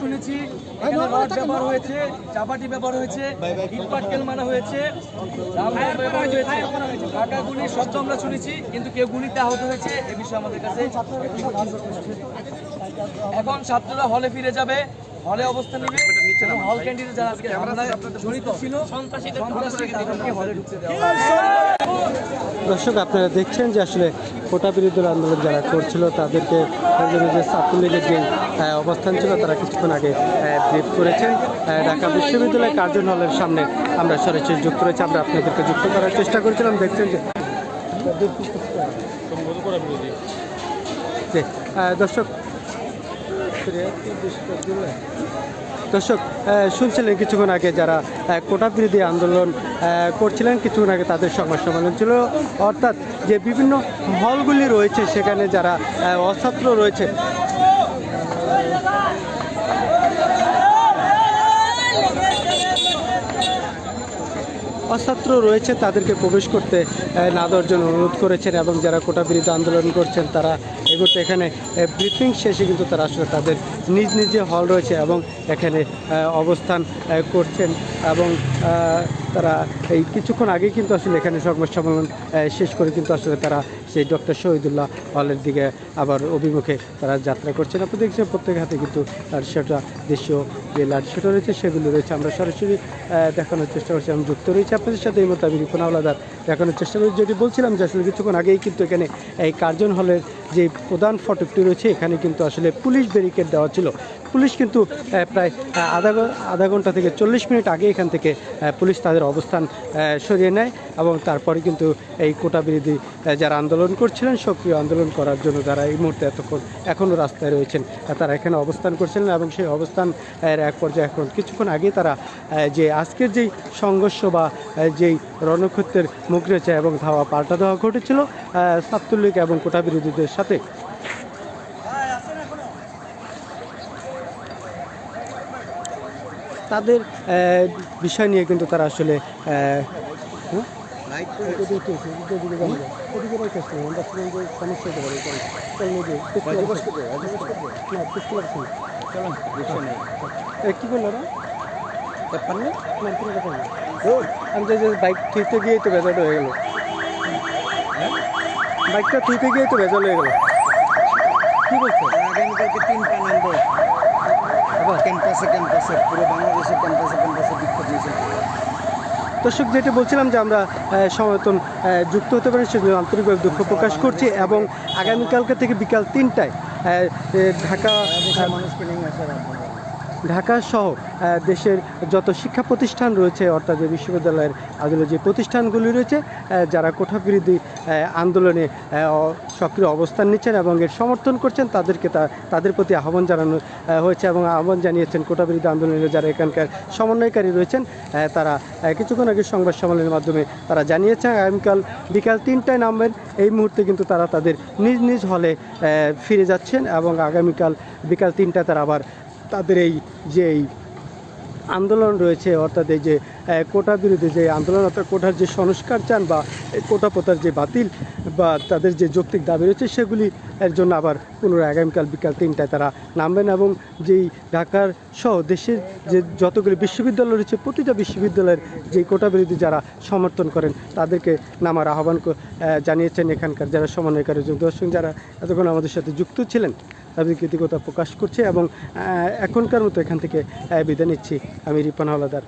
শুনেছি। এখানে রড ব্যবহার হয়েছে চাপাটি ব্যবহার হয়েছে ইট মারা হয়েছে ব্যবহার হয়েছে টাকা গুলি শব্দ আমরা শুনেছি কিন্তু কেউ গুলিতে আহত হয়েছে এ বিষয়ে আমাদের কাছে এখন ছাত্ররা হলে ফিরে যাবে হলে অবস্থান নেবে হল ক্যান্টিনে যারা আজকে জড়িত ছিল সন্ত্রাসী হলে ঢুকতে দেওয়া। দর্শক আপনারা দেখছেন যে আসলে কোটা বিরোধী আন্দোলন যারা করছিল তাদেরকে যে ছাত্রলীগের যে অবস্থান ছিল তারা কিছুক্ষণ আগে ব্রিফ করেছেন। ঢাকা বিশ্ববিদ্যালয় কার্জন হলের সামনে আমরা সরাসরি যুক্ত রয়েছে। আমরা আপনাদেরকে যুক্ত করার চেষ্টা করেছিলাম। দেখছেন যে, দর্শক দর্শক শুনছিলেন কিছুক্ষণ আগে যারা কোটা বিরোধী আন্দোলন করছিলেন, কিছুক্ষণ আগে তাদের সংবাদ সম্মেলন ছিল। অর্থাৎ যে বিভিন্ন হলগুলি রয়েছে, সেখানে যারা অস্ত্র রয়েছে অছাত্র রয়েছে, তাদেরকে প্রবেশ করতে না দেওয়ার জন্য অনুরোধ করেছেন এবং যারা কোটা বিরুদ্ধে আন্দোলন করছেন, তারা এগুলো এখানে ব্রিফিং শেষে কিন্তু তারা আসলে তাদের নিজ নিজ যে হল রয়েছে এবং এখানে অবস্থান করছেন এবং তারা এই কিছুক্ষণ আগে কিন্তু আসলে এখানে সংবাদ সম্মেলন শেষ করে কিন্তু আসলে তারা সেই ডক্টর শহীদুল্লাহ হলের দিকে আবার অভিমুখে তারা যাত্রা করছেন। আপনি দেখছেন প্রত্যেক হাতে কিন্তু সেটা দেশীয় যে লাঠিসোটা রয়েছে, সেগুলো রয়েছে। আমরা সরাসরি দেখানোর চেষ্টা করছি। আমি যুক্ত রয়েছি আপনাদের সাথে। এই মতো আমি রিপন আওলাদার দেখানোর চেষ্টা করছি। যেটি বলছিলাম যে আসলে কিছুক্ষণ আগেই কিন্তু এখানে এই কার্জন হলের যে প্রধান ফটকটি রয়েছে, এখানে কিন্তু আসলে পুলিশ ব্যারিকেড দেওয়া ছিল। পুলিশ কিন্তু প্রায় আধা আধা ঘণ্টা থেকে চল্লিশ মিনিট আগে এখান থেকে পুলিশ তাদের অবস্থান সরিয়ে নেয় এবং তারপরে কিন্তু এই কোটা বিরোধী যারা আন্দোলন করছিলেন, সক্রিয় আন্দোলন করার জন্য তারা এই মুহূর্তে এতক্ষণ এখনও রাস্তায় রয়েছেন। তারা এখানে অবস্থান করছিলেন এবং সেই অবস্থান এর এক পর্যায়ে এখন কিছুক্ষণ আগে তারা যে আজকের যেই সংঘর্ষ বা যেই রণক্ষেত্রের মুখ রয়েছে এবং ধাওয়া পাল্টা দেওয়া ঘটেছিল ছাত্রলীগ এবং কোটা বিরোধীদের সাথে তাদের বিষয় নিয়ে কিন্তু তারা আসলে হ্যাঁ? কি করল। আমি বাইক থুইতে গিয়েই তো ভেজাল হয়ে গেল বাইকটা থুইতে গিয়ে তো ভেজাল হয়ে গেল। কি বলছো? আগামীকালকে তিনটা নামবো ক্যাম্পাসে ক্যাম্পাসে পুরো বাংলাদেশের ক্যাম্পাসে ক্যাম্পাসে বিক্ষোভ মিছিল। দর্শক যেটা বলছিলাম যে আমরা সমর্থন যুক্ত হতে পারি সেগুলো আন্তরিকভাবে দুঃখ প্রকাশ করছি এবং আগামীকালকে থেকে বিকাল তিনটায় ঢাকা মানুষকে নিয়ে আসার ঢাকা সহ দেশের যত শিক্ষা প্রতিষ্ঠান রয়েছে, অর্থাৎ যে বিশ্ববিদ্যালয়ের আদলে যে প্রতিষ্ঠানগুলি রয়েছে যারা কোঠা বিরোধী আন্দোলনে সক্রিয় অবস্থান নিচ্ছেন এবং এর সমর্থন করছেন, তাদেরকে তা, তাদের প্রতি আহ্বান জানানো হয়েছে এবং আহ্বান জানিয়েছেন কোটা বিরোধী আন্দোলনের যারা এখানকার সমন্বয়কারী রয়েছেন তারা কিছুক্ষণ আগে সংবাদ সম্মেলনের মাধ্যমে তারা জানিয়েছেন, আগামীকাল বিকাল তিনটায় নামবেন। এই মুহূর্তে কিন্তু তারা তাদের নিজ নিজ হলে ফিরে যাচ্ছেন এবং আগামীকাল বিকাল তিনটায় তারা আবার তাদের এই যে এই আন্দোলন রয়েছে, অর্থাৎ এই যে কোটা বিরোধী যে আন্দোলন, অর্থাৎ কোটার যে সংস্কার চান বা কোটা প্রথার যে বাতিল বা তাদের যে যৌক্তিক দাবি রয়েছে, সেগুলি এর জন্য আবার পুনরায় আগামীকাল বিকাল তিনটায় তারা নামবেন এবং যেই ঢাকার সহ দেশের যে যতগুলি বিশ্ববিদ্যালয় রয়েছে, প্রতিটা বিশ্ববিদ্যালয়ের যে কোটা বিরোধী যারা সমর্থন করেন, তাদেরকে নামার আহ্বান জানিয়েছেন এখানকার যারা সমন্বয়কারী দর্শক যারা এতক্ষণ আমাদের সাথে যুক্ত ছিলেন। তাদের কৃতজ্ঞতা প্রকাশ করছি এবং এখনকার মতো এখান থেকে বিদায় নিচ্ছি। আমি রিপন হাওলাদার।